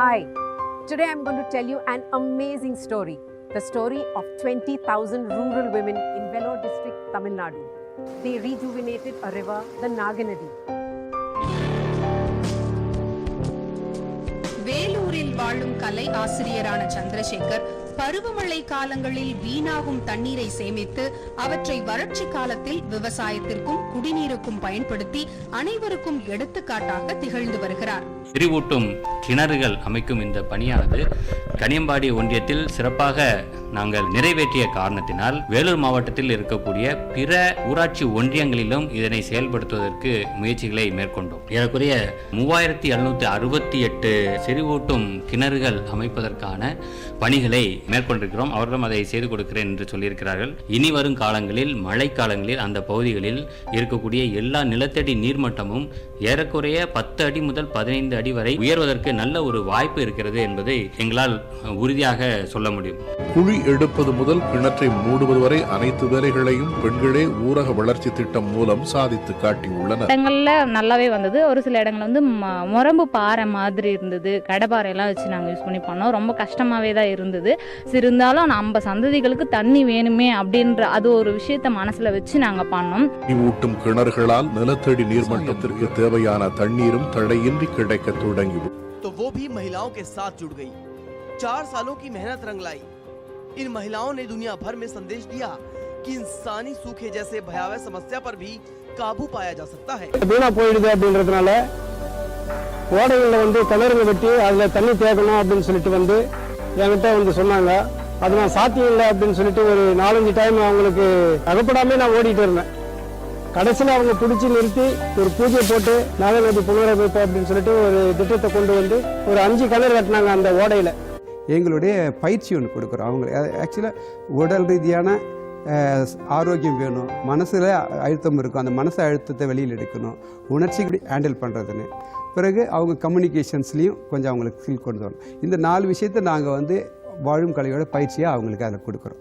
Hi, today I'm going to tell you an amazing story the story of 20,000 rural women in Vellore district, Tamil Nadu. They rejuvenated a river, the Naganadi. வேலூரில் வாழும் கலை ஆசிரியரான சந்திரசேகர் பருவமழை காலங்களில் வீணாகும் தண்ணீரை சேமித்து அவற்றை வறட்சி காலத்தில் விவசாயத்திற்கும் குடிநீருக்கும் பயன்படுத்தி அனைவருக்கும் எடுத்துக்காட்டாக திகழ்ந்து வருகிறார். செறிவூட்டும் கிணறுகள் அமைக்கும் இந்த பணியானது கனியம்பாடி ஒன்றியத்தில் சிறப்பாக நாங்கள் நிறைவேற்றிய காரணத்தினால் வேலூர் மாவட்டத்தில் இருக்கக்கூடிய பிற ஊராட்சி ஒன்றியங்களிலும் இதனை செயல்படுத்துவதற்கு முயற்சிகளை மேற்கொண்டோம். ஏறக்குறைய மூவாயிரத்தி எழுநூத்தி அறுபத்தி எட்டு செறிவூட்டும் கிணறுகள் அமைப்பதற்கான பணிகளை மேற்கொண்டிருக்கிறோம். அவர்களும் அதை செய்து கொடுக்கிறேன் என்று சொல்லியிருக்கிறார்கள். இனி வரும் காலங்களில் மழை காலங்களில் அந்த பகுதிகளில் இருக்கக்கூடிய எல்லா நிலத்தடி நீர்மட்டமும் ஏறக்குறைய பத்து அடி முதல் பதினைந்து அடி வரை உயர்வதற்கு நல்ல ஒரு வாய்ப்பு இருக்கிறது என்பதை எங்களால் உறுதியாக சொல்ல முடியும். குழி எடுப்பது முதல் கிணற்றை மூடுவது வரை அனைத்து வேலைகளையும் பெண்களே ஊரக வளர்ச்சி திட்டம் மூலம் சாதித்து காட்டியுள்ளனர். இடங்கள்ல நல்லாவே வந்தது. ஒரு சில இடங்கள் வந்து ம- முரம்பு பாறை மாதிரி இருந்தது. கடப்பாறை எல்லாம் வச்சு நாங்கள் யூஸ் பண்ணி பண்ணோம். ரொம்ப கஷ்டமாவே தான் இருந்தது. இருந்தாலும் நம்ம சந்ததிகளுக்கு தண்ணி வேணுமே அப்படின்ற அது ஒரு விஷயத்த மனசுல வச்சு நாங்க பண்ணோம் ஊட்டும் கிணறுகளால் நிலத்தடி நீர்மட்டத்திற்கு தேவையான தண்ணீரும் தடையின்றி கிடைக்க தொடங்கிவிடும் तो वो भी महिलाओं के साथ जुड़ गई चार सालों की मेहनत रंग लाई इन महिलाओं ने दुनिया भर में संदेश दिया कि इंसानी सूखे जैसे भयावह समस्या पर भी काबू पाया जा सकता है வீணா போயிடுது அப்படின்றதுனால ஓடைகளில் வந்து கிணறுங்க வெட்டி அதில் தண்ணி தேக்கணும் அப்படின்னு சொல்லிட்டு வந்து என்கிட்ட வந்து சொன்னாங்க. அது நான் சாத்தியம் இல்லை அப்படின்னு சொல்லிட்டு ஒரு நாலஞ்சு டைம் அவங்களுக்கு அகப்படாமே நான் ஓடிட்டு இருந்தேன். கடைசியில் அவங்க பிடிச்சி நிறுத்தி ஒரு பூஜை போட்டு நாகநதி புனரமைப்பு அப்படின்னு சொல்லிட்டு ஒரு திட்டத்தை கொண்டு வந்து ஒரு அஞ்சு கலர் கட்டினாங்க அந்த ஓடையில். எங்களுடைய பயிற்சி ஒன்று கொடுக்குறோம். அவங்க ஆக்சுவலாக உடல் ரீதியான ஆரோக்கியம் வேணும். மனசில் அழுத்தம் இருக்கும். அந்த மனசு அழுத்தத்தை வெளியில் எடுக்கணும். உணர்ச்சி ஹேண்டில் பண்ணுறதுன்னு பிறகு அவங்க கம்யூனிகேஷன்ஸ்லேயும் கொஞ்சம் அவங்களுக்கு ஸ்கில் கொண்டு வரணும். இந்த நாலு விஷயத்தை நாங்கள் வந்து வாழும் கலையோட பயிற்சியாக அவங்களுக்கு அதில் கொடுக்குறோம்.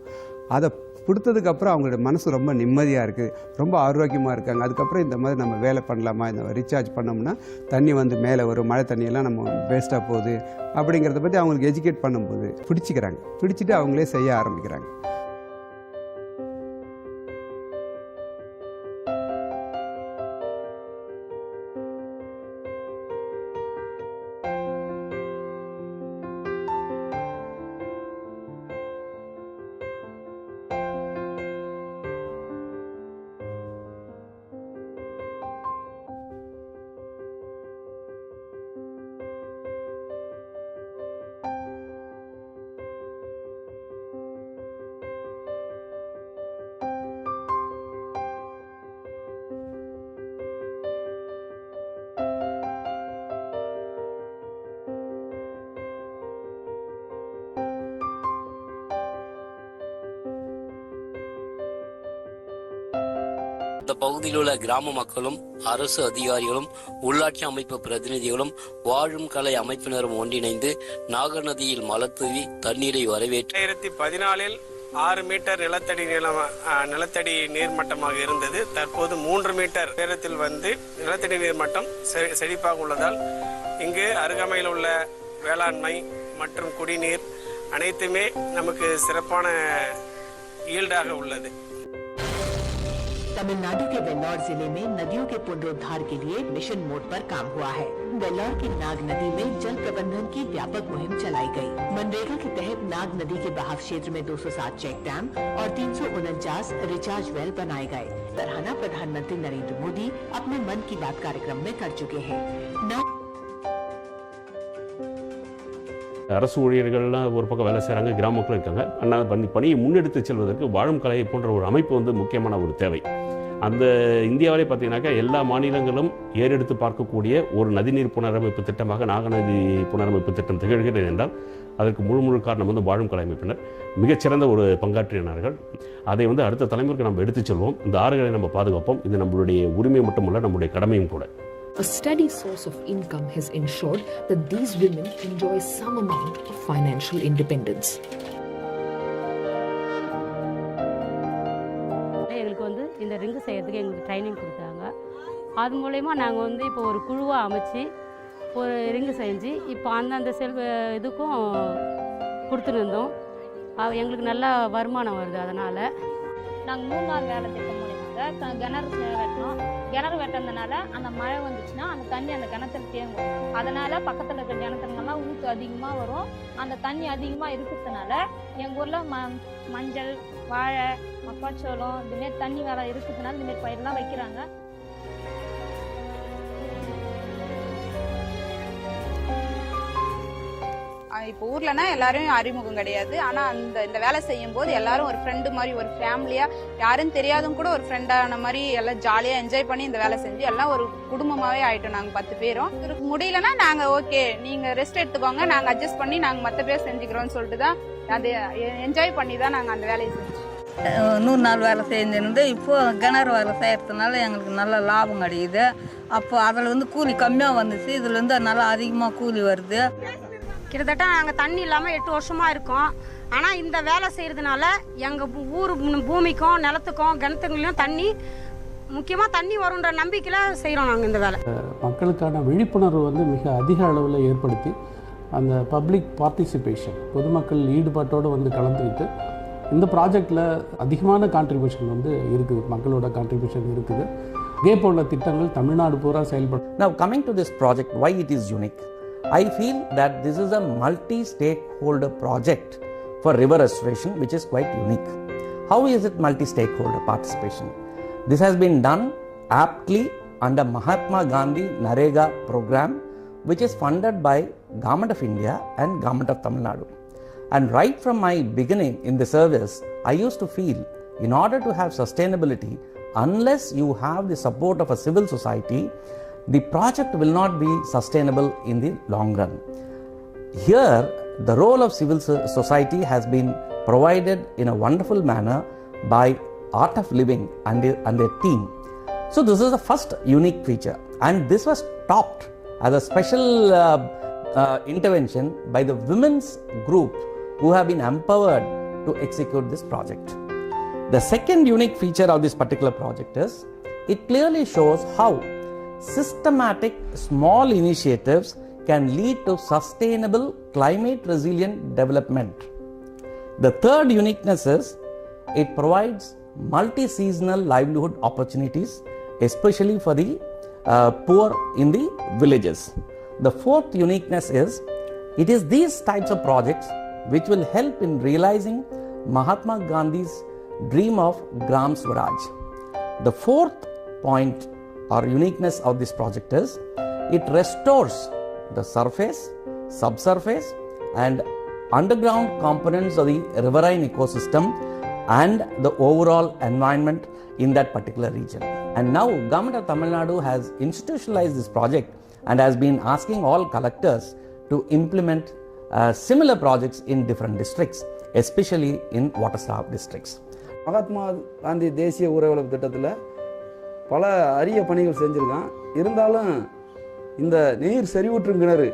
அதை கொடுத்ததுக்கப்புறம் அவங்களோட மனசு ரொம்ப நிம்மதியாக இருக்குது ரொம்ப ஆரோக்கியமாக இருக்காங்க. அதுக்கப்புறம் இந்த மாதிரி நம்ம வேலை பண்ணலாமா? இந்த ரீசார்ஜ் பண்ணோம்னா தண்ணி வந்து மேலே வரும். மழை தண்ணியெல்லாம் நம்ம வேஸ்ட்டாக போகுது. அப்படிங்கிறத பற்றி அவங்களுக்கு எஜுகேட் பண்ணும்போது பிடிச்சிக்கிறாங்க. பிடிச்சிட்டு அவங்களே செய்ய ஆரம்பிக்கிறாங்க. அப்பகுதியில் உள்ள கிராம மக்களும் அரசு அதிகாரிகளும் உள்ளாட்சி அமைப்பு பிரதிநிதிகளும் வாழும் கலை அமைப்பினரும் ஒன்றிணைந்து நாகநதியில் நதியில் தூவி தண்ணீரை வரவேற்று பதினாலில் ஆறு மீட்டர் நிலத்தடி நிலம் நிலத்தடி நீர்மட்டமாக இருந்தது. தற்போது மூன்று மீட்டர் உயரத்தில் வந்து நிலத்தடி நீர்மட்டம் செ- செழிப்பாக உள்ளதால் இங்கு அருகாமையில் உள்ள வேளாண்மை மற்றும் குடிநீர் அனைத்துமே நமக்கு சிறப்பான ஈல்டாக உள்ளது. तमिलनाडु के वेल्लौर जिले में नदियों के पुनरुद्धार के लिए मिशन मोड पर काम हुआ है वेल्लौर की नाग नदी में जल प्रबंधन की व्यापक मुहिम चलाई गई। मनरेगा के तहत नाग नदी के बहाव क्षेत्र में 207 चेक डैम और तीन रिचार्ज वेल बनाए गए सराहना प्रधानमंत्री नरेंद्र मोदी अपने मन की बात कार्यक्रम में कर चुके हैं नाग அரசு ஊழியர்கள்லாம் ஒரு பக்கம் வேலை செய்கிறாங்க கிராம மக்கள் இருக்காங்க ஆனால் பணி பணியை முன்னெடுத்து செல்வதற்கு வாழும் கலை போன்ற ஒரு அமைப்பு வந்து முக்கியமான ஒரு தேவை அந்த இந்தியாவிலே பார்த்தீங்கன்னாக்கா எல்லா மாநிலங்களும் ஏறெடுத்து பார்க்கக்கூடிய ஒரு நதிநீர் புனரமைப்பு திட்டமாக நாகநதி புனரமைப்பு திட்டம் திகழ்கிறது என்றால் அதற்கு முழு முழு காரணம் வந்து வாழும் கலை அமைப்பினர். மிகச்சிறந்த ஒரு பங்காற்றினார்கள். அதை வந்து அடுத்த தலைமுறைக்கு நம்ம எடுத்துச் செல்வோம். இந்த ஆறுகளை நம்ம பாதுகாப்போம். இது நம்மளுடைய உரிமை மட்டுமல்ல நம்முடைய கடமையும் கூட. A steady source of income has ensured that these women enjoy some amount of financial independence. இந்த ரிங்கு செய்கிறதுக்கு எங்களுக்கு ட்ரைனிங் கொடுத்தாங்க அது மூலயமா நாங்கள் வந்து இப்போ ஒரு குழுவாக அமைச்சு ஒரு ரிங்கு செஞ்சு இப்போ அந்தந்த செல் இதுக்கும் கொடுத்துருந்தோம் எங்களுக்கு நல்ல வருமானம் வருது அதனால். நாங்கள் மூணார் வேலை திட்டம் மூலியமாக க- கிணறு வெட்டினோம். கிணறு வெட்டினதுனால அந்த மழை வந்துச்சுன்னா அந்த தண்ணி அந்த கிணத்துல தேங்கும். அதனால் பக்கத்தில் இருக்கிற கிணத்துலலாம் ஊற்று அதிகமாக வரும். அந்த தண்ணி அதிகமாக இருக்கிறதுனால எங்கள் ஊரில் ம மஞ்சள் வாழை மக்காச்சோளம் இதுமாரி தண்ணி வேலை இருக்கிறதுனால இதுமாரி பயிரெலாம் வைக்கிறாங்க. இப்போ ஊர்லனா எல்லாரும் அறிமுகம் கிடையாது. ஆனா அந்த இந்த வேலை செய்யும் போது எல்லாரும் ஒரு ஃப்ரெண்டு மாதிரி ஒரு ஃபேமிலியா யாரும் தெரியாதும் கூட ஒரு ஃப்ரெண்டான மாதிரி எல்லாம் ஜாலியா என்ஜாய் பண்ணி இந்த வேலை செஞ்சு எல்லாம் ஒரு குடும்பமாவே ஆயிட்டோம் நாங்க பத்து பேரும். இதுக்கு முடியலன்னா நாங்க ஓகே நீங்க ரெஸ்ட் எடுத்துக்கோங்க. நாங்க அட்ஜஸ்ட் பண்ணி நாங்க மத்த பேர் செஞ்சுக்கிறோம்னு சொல்லிட்டு தான் அது என்ஜாய் பண்ணி தான் நாங்க அந்த வேலையை செஞ்சோம். நூறு நாள் வேலை செஞ்சிருந்து இப்போ கிணறு வேலை செய்கிறதுனால எங்களுக்கு நல்ல லாபம் கிடைக்குது. அப்போ அதில் வந்து கூலி கம்மியாக வந்துச்சு. இதில் வந்து நல்லா அதிகமாக கூலி வருது. கிட்டத்தட்ட நாங்கள் தண்ணி இல்லாமல் எட்டு வருஷமாக இருக்கோம். ஆனால் இந்த வேலை செய்கிறதுனால எங்கள் ஊர் பூமிக்கும் நிலத்துக்கும் கிணத்துங்களையும் தண்ணி முக்கியமாக தண்ணி வரும்ன்ற நம்பிக்கையில் செய்கிறோம் நாங்கள் இந்த வேலை. மக்களுக்கான விழிப்புணர்வு வந்து மிக அதிக அளவில் ஏற்படுத்தி அந்த பப்ளிக் பார்ட்டிசிபேஷன் பொதுமக்கள் ஈடுபாட்டோடு வந்து கலந்துக்கிட்டு இந்த ப்ராஜெக்டில் அதிகமான கான்ட்ரிபியூஷன் வந்து இருக்குது மக்களோட கான்ட்ரிபியூஷன் இருக்குது இதே போல திட்டங்கள் தமிழ்நாடு பூரா செயல்படும் now coming to this project why it is unique I feel that this is a multi stakeholder project for river restoration which is quite unique how is it multi stakeholder participation this has been done aptly under Mahatma Gandhi NREGA program which is funded by Government of India and Government of Tamil Nadu And right from my beginning in the service, I used to feel in order to have sustainability, unless you have the support of a civil society, the project will not be sustainable in the long run. Here, the role of civil society has been provided in a wonderful manner by Art of Living and, their- and their team. So, this is the first unique feature, and this was topped as a special uh, uh, intervention by the women's group who have been empowered to execute this project. The second unique feature of this particular project is it clearly shows how systematic small initiatives can lead to sustainable climate resilient development. The third uniqueness is it provides multi seasonal livelihood opportunities, especially for the uh, poor in the villages. The fourth uniqueness is it is these types of projects which will help in realizing Mahatma Gandhi's dream of Gram Swaraj. The fourth point or uniqueness of this project is it restores the surface, subsurface, and underground components of the riverine ecosystem and the overall environment in that particular region. And now, Government of Tamil Nadu has institutionalized this project and has been asking all collectors to implement uh, similar projects in different districts, especially in water-starved districts. Mahatma Gandhi தேசிய ஊரக திட்டத்தில் பல அரிய பணிகள் செஞ்சுருக்கான். இருந்தாலும் இந்த நீர் செறிவுற்றும் கிணறு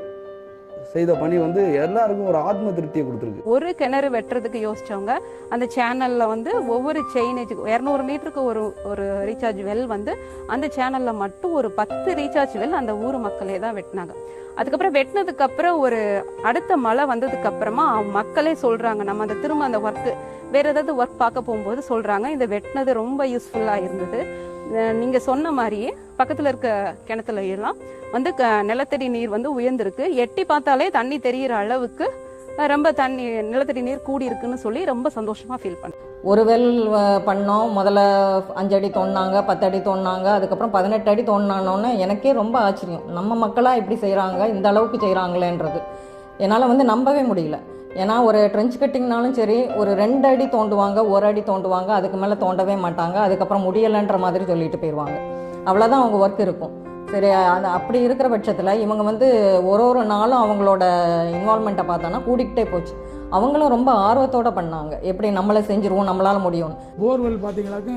செய்த பணி வந்து எல்லாருக்கும் ஒரு ஆத்ம திருப்தியை கொடுத்துருக்கு. ஒரு கிணறு வெட்டுறதுக்கு யோசிச்சவங்க அந்த சேனலில் வந்து ஒவ்வொரு செயினேஜுக்கு இரநூறு மீட்டருக்கு ஒரு ஒரு ரீசார்ஜ் வெல் வந்து அந்த சேனலில் மட்டும் ஒரு பத்து ரீசார்ஜ் வெல் அந்த ஊர் மக்களே தான் வெட்டினாங்க. அதுக்கப்புறம் வெட்டினதுக்கு அப்புறம் ஒரு அடுத்த மழை வந்ததுக்கு அப்புறமா மக்களே சொல்றாங்க நம்ம அந்த திரும்ப அந்த ஒர்க்கு வேற ஏதாவது ஒர்க் பார்க்க போகும்போது சொல்றாங்க இந்த வெட்டினது ரொம்ப யூஸ்ஃபுல்லா இருந்தது. நீங்க சொன்ன மாதிரியே பக்கத்துல இருக்க கிணத்துல எல்லாம் வந்து க- நிலத்தடி நீர் வந்து உயர்ந்திருக்கு. எட்டி பார்த்தாலே தண்ணி தெரியிற அளவுக்கு ரொம்ப தண்ணி நிலத்தடி நீர் கூடி இருக்குன்னு சொல்லி ரொம்ப சந்தோஷமா ஃபீல் பண்ணேன் ஒரு வெல் பண்ணோம். முதல்ல அஞ்சடி அடி தோண்டினாங்க பத்து அடி தோண்டினாங்க அதுக்கப்புறம் பதினெட்டு அடி தோண்டினானோன்னு எனக்கே ரொம்ப ஆச்சரியம். நம்ம மக்களாக இப்படி செய்கிறாங்க இந்த அளவுக்கு செய்கிறாங்களேன்றது என்னால் வந்து நம்பவே முடியல. ஏன்னா ஒரு ட்ரெஞ்ச் கட்டிங்னாலும் சரி ஒரு ரெண்டு அடி தோண்டுவாங்க ஒரு அடி தோண்டுவாங்க அதுக்கு மேலே தோண்டவே மாட்டாங்க அதுக்கப்புறம் முடியலைன்ற மாதிரி சொல்லிட்டு போயிடுவாங்க அவ்வளோதான் அவங்க ஒர்க் இருக்கும். சரி அது அப்படி இருக்கிற பட்சத்தில் இவங்க வந்து ஒரு ஒரு நாளும் அவங்களோட இன்வால்மெண்ட்டை பார்த்தோன்னா கூடிக்கிட்டே போச்சு. அவங்களும் ரொம்ப ஆர்வத்தோட பண்ணாங்க. எப்படி நம்மளை செஞ்சுருவோம் நம்மளால முடியும் போர்வெல் பார்த்தீங்கன்னாக்க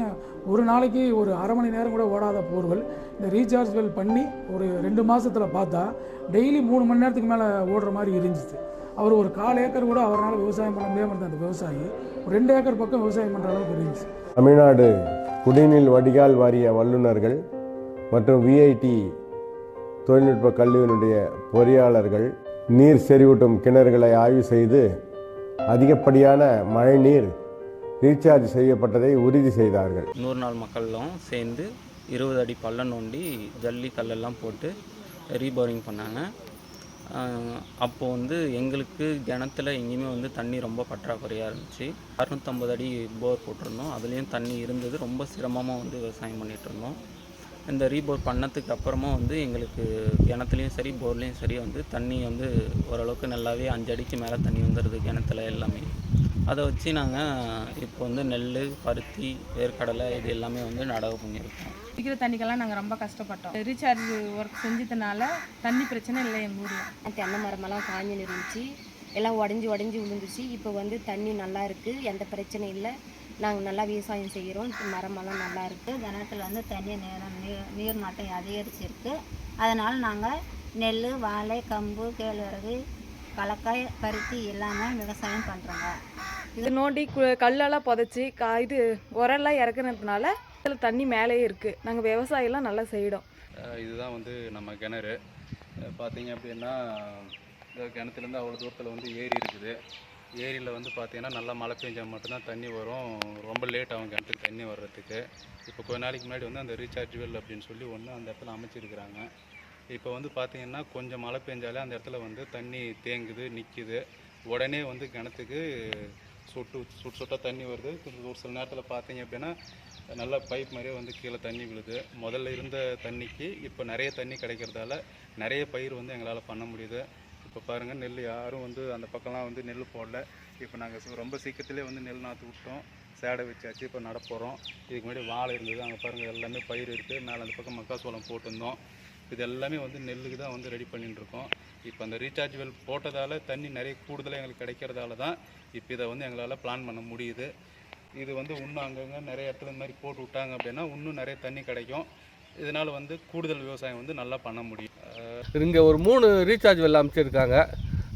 ஒரு நாளைக்கு ஒரு அரை மணி நேரம் கூட ஓடாத போர்வெல். இந்த ரீசார்ஜ் வெல் பண்ணி ஒரு ரெண்டு மாசத்துல பார்த்தா டெய்லி மூணு மணி நேரத்துக்கு மேலே ஓடுற மாதிரி இருந்துச்சு. அவர் ஒரு கால் ஏக்கர் கூட அவரால் விவசாயம் பண்ண முடியாமல் இருந்த அந்த விவசாயி ஒரு ரெண்டு ஏக்கர் பக்கம் விவசாயம் பண்ணுற அளவுக்கு இருந்துச்சு. தமிழ்நாடு குடிநீர் வடிகால் வாரிய வல்லுநர்கள் மற்றும் விஐடி தொழில்நுட்ப கல்லூரியினுடைய பொறியாளர்கள் நீர் செறிவூட்டும் கிணறுகளை ஆய்வு செய்து அதிகப்படியான மழைநீர் ரீசார்ஜ் செய்யப்பட்டதை உறுதி செய்தார்கள். நூறு நாள் மக்களும் சேர்ந்து இருபது அடி பள்ளம் நோண்டி ஜல்லி கல்லெல்லாம் போட்டு ரீபோரிங் பண்ணாங்க. அப்போது வந்து எங்களுக்கு கிணத்துல எங்கேயுமே வந்து தண்ணி ரொம்ப பற்றாக்குறையாக இருந்துச்சு. அறுநூத்தம்பது அடி போர் போட்டிருந்தோம். அதுலேயும் தண்ணி இருந்தது. ரொம்ப சிரமமாக வந்து விவசாயம் பண்ணிகிட்டு இருந்தோம். இந்த ரீபோர் பண்ணதுக்கு அப்புறமா வந்து எங்களுக்கு கிணத்துலையும் சரி போர்லேயும் சரி வந்து தண்ணி வந்து ஓரளவுக்கு நல்லாவே அஞ்சு அடிக்கு மேலே தண்ணி வந்துடுது கிணத்துல எல்லாமே. அதை வச்சு நாங்கள் இப்போ வந்து நெல் பருத்தி வேர்க்கடலை இது எல்லாமே வந்து நடவு பண்ணியிருக்கோம். குடிக்கிற தண்ணிக்கெல்லாம் நாங்கள் ரொம்ப கஷ்டப்பட்டோம். ரீசார்ஜ் ஒர்க் செஞ்சதுனால தண்ணி பிரச்சனை இல்லை எங்கள் ஊரில். தென்னை மரமெல்லாம் காஞ்சி இருந்துச்சு. எல்லாம் உடஞ்சி உடஞ்சி விழுந்துச்சு. இப்போ வந்து தண்ணி நல்லா இருக்குது எந்த பிரச்சனையும் இல்லை. நாங்கள் நல்லா விவசாயம் செய்கிறோம் மரமெல்லாம் நல்லா இருக்குது கிணத்துல வந்து தண்ணி நேரம் நீர் நீர் மட்டம் அதிகரிச்சிருக்கு. அதனால் நாங்கள் நெல் வாழை கம்பு கேழ்வரகு கலக்காய் பருத்தி எல்லாமே விவசாயம் பண்ணுறோங்க இது நோண்டி கு- கல்லெல்லாம் புதைச்சி கா இது உரெல்லாம் இறக்குனதுனால இதில் தண்ணி மேலேயே இருக்குது நாங்கள் விவசாயம்லாம் நல்லா செய்கிறோம் இதுதான் வந்து நம்ம கிணறு. பார்த்தீங்க அப்படின்னா இந்த கிணத்துலேருந்து அவ்வளோ தூரத்தில் வந்து ஏரி இருக்குது. ஏரியில் வந்து பார்த்தீங்கன்னா நல்லா மழை பெஞ்சால் மட்டும்தான் தண்ணி வரும். ரொம்ப லேட் ஆகும் கிணத்துக்கு தண்ணி வர்றதுக்கு. இப்போ கொஞ்ச நாளைக்கு முன்னாடி வந்து அந்த ரீசார்ஜ் வெல் அப்படின்னு சொல்லி ஒன்று அந்த இடத்துல அமைச்சிருக்கிறாங்க. இப்போ வந்து பார்த்திங்கன்னா கொஞ்சம் மழை பெஞ்சாலே அந்த இடத்துல வந்து தண்ணி தேங்குது நிற்கிது உடனே வந்து கிணத்துக்கு சொட்டு சுட்டு சொட்டாக தண்ணி வருது. ஒரு சில நேரத்தில் பார்த்தீங்க அப்படின்னா நல்லா பைப் மாதிரியே வந்து கீழே தண்ணி விழுது. முதல்ல இருந்த தண்ணிக்கு இப்போ நிறைய தண்ணி கிடைக்கிறதால நிறைய பயிர் வந்து எங்களால் பண்ண முடியுது. இப்போ பாருங்கள் நெல் யாரும் வந்து அந்த பக்கம்லாம் வந்து நெல் போடல. இப்போ நாங்கள் ரொம்ப சீக்கிரத்திலே வந்து நெல் நாற்று விட்டோம். சேடை வச்சாச்சு இப்போ நடப்போகிறோம் இதுக்கு முன்னாடி வாழை இருந்தது அங்கே பாருங்கள் எல்லாமே பயிர் இருக்குது மேலே அந்த பக்கம் மக்காசோளம் போட்டிருந்தோம். இது எல்லாமே வந்து நெல்லுக்கு தான் வந்து ரெடி பண்ணிட்டுருக்கோம் இப்போ அந்த ரீசார்ஜ் வெல் போட்டதால் தண்ணி நிறைய கூடுதலாக எங்களுக்கு கிடைக்கிறதால தான் இப்போ இதை வந்து எங்களால் பிளான் பண்ண முடியுது. இது வந்து இன்னும் அங்கங்கே நிறைய இடத்துல இந்த மாதிரி போட்டு விட்டாங்க அப்படின்னா இன்னும் நிறைய தண்ணி கிடைக்கும். இதனால் வந்து கூடுதல் விவசாயம் வந்து நல்லா பண்ண முடியும். இங்கே ஒரு மூணு ரீசார்ஜ் வெல் அமைச்சிருக்காங்க.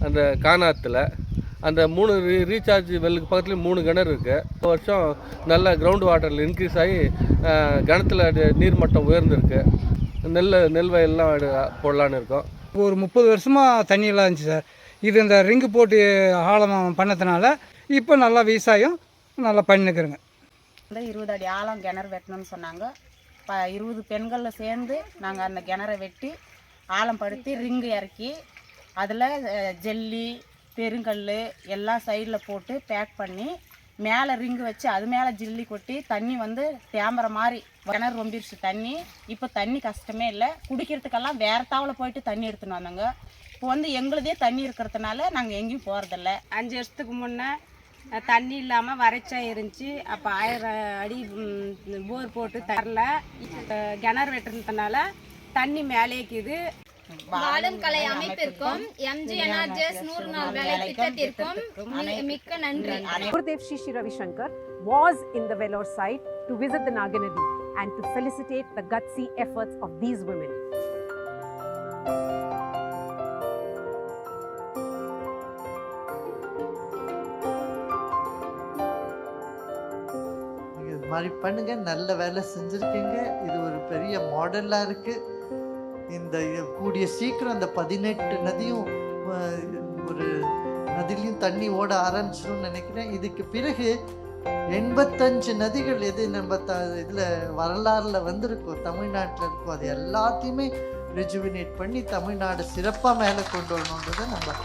அந்த கானாத்தில் அந்த மூணு ரீ ரீசார்ஜ் வெல்லுக்கு பக்கத்துலேயும் மூணு கிணறு இருக்குது வருஷம் நல்ல கிரவுண்ட் வாட்டரில் இன்க்ரீஸ் ஆகி கிணத்துல நீர்மட்டம் உயர்ந்திருக்கு. நெல் நெல் வயல்லாம் போடலான்னு இருக்கோம். ஒரு முப்பது வருஷமாக தண்ணி எல்லாம் இருந்துச்சு சார். இது இந்த ரிங்கு போட்டு ஆழம் பண்ணதுனால இப்போ நல்லா விவசாயம் நல்லா பண்ணிக்கிறேங்க இருபது அடி ஆழம் கிணறு வெட்டணும்னு சொன்னாங்க. ப இருபது பெண்களில் சேர்ந்து நாங்கள் அந்த கிணறை வெட்டி ஆழம் படுத்தி ரிங்கு இறக்கி அதில் ஜல்லி பெருங்கல் எல்லாம் சைடில் போட்டு பேக் பண்ணி மேலே ரிங்கு வச்சு அது மேலே ஜில்லி கொட்டி தண்ணி வந்து தேம்புற மாதிரி கிணறு ரொம்பிருச்சு தண்ணி. இப்போ தண்ணி கஷ்டமே இல்லை. குடிக்கிறதுக்கெல்லாம் வேறு தாவில் போயிட்டு தண்ணி எடுத்துன்னு வந்தாங்க. இப்போ வந்து எங்களுதே தண்ணி இருக்கிறதுனால நாங்கள் எங்கேயும் போகிறதில்ல அஞ்சு வருஷத்துக்கு முன்னே தண்ணி இல்லாமல் வறட்சா இருந்துச்சு அப்போ ஆயிரம் அடி போர் போட்டு தரல கிணறு வெட்டுறதுனால தண்ணி மேலேக்குது வாழும் கலை அமைப்பிற்கும் எம்ஜி என்ஆர்ஜிஎஸ் நூறு நாள் வேலை திட்டத்திற்கும் மிக்க நன்றி Gurudev Shishi Ravi Shankar was in the Vellore site to visit the Naganadi and to felicitate the gutsy efforts of these women. இது மாதிரி பண்ணுங்க நல்ல வேலை செஞ்சுருக்கீங்க. இது ஒரு பெரிய மாடலாக இருக்குது இந்த கூடிய சீக்கிரம் இந்த பதினெட்டு நதியும் ஒரு நதிலையும் தண்ணி ஓட ஆரம்பிச்சிடும் நினைக்கிறேன். இதுக்கு பிறகு எண்பத்தஞ்சு நதிகள் எது நம்ம த இதில் வரலாறில் வந்திருக்கோம் தமிழ்நாட்டில் இருக்கோ அது எல்லாத்தையுமே ரிஜுவினேட் பண்ணி தமிழ்நாடு சிறப்பாக மேலே கொண்டு வரணுன்றதை நம்ம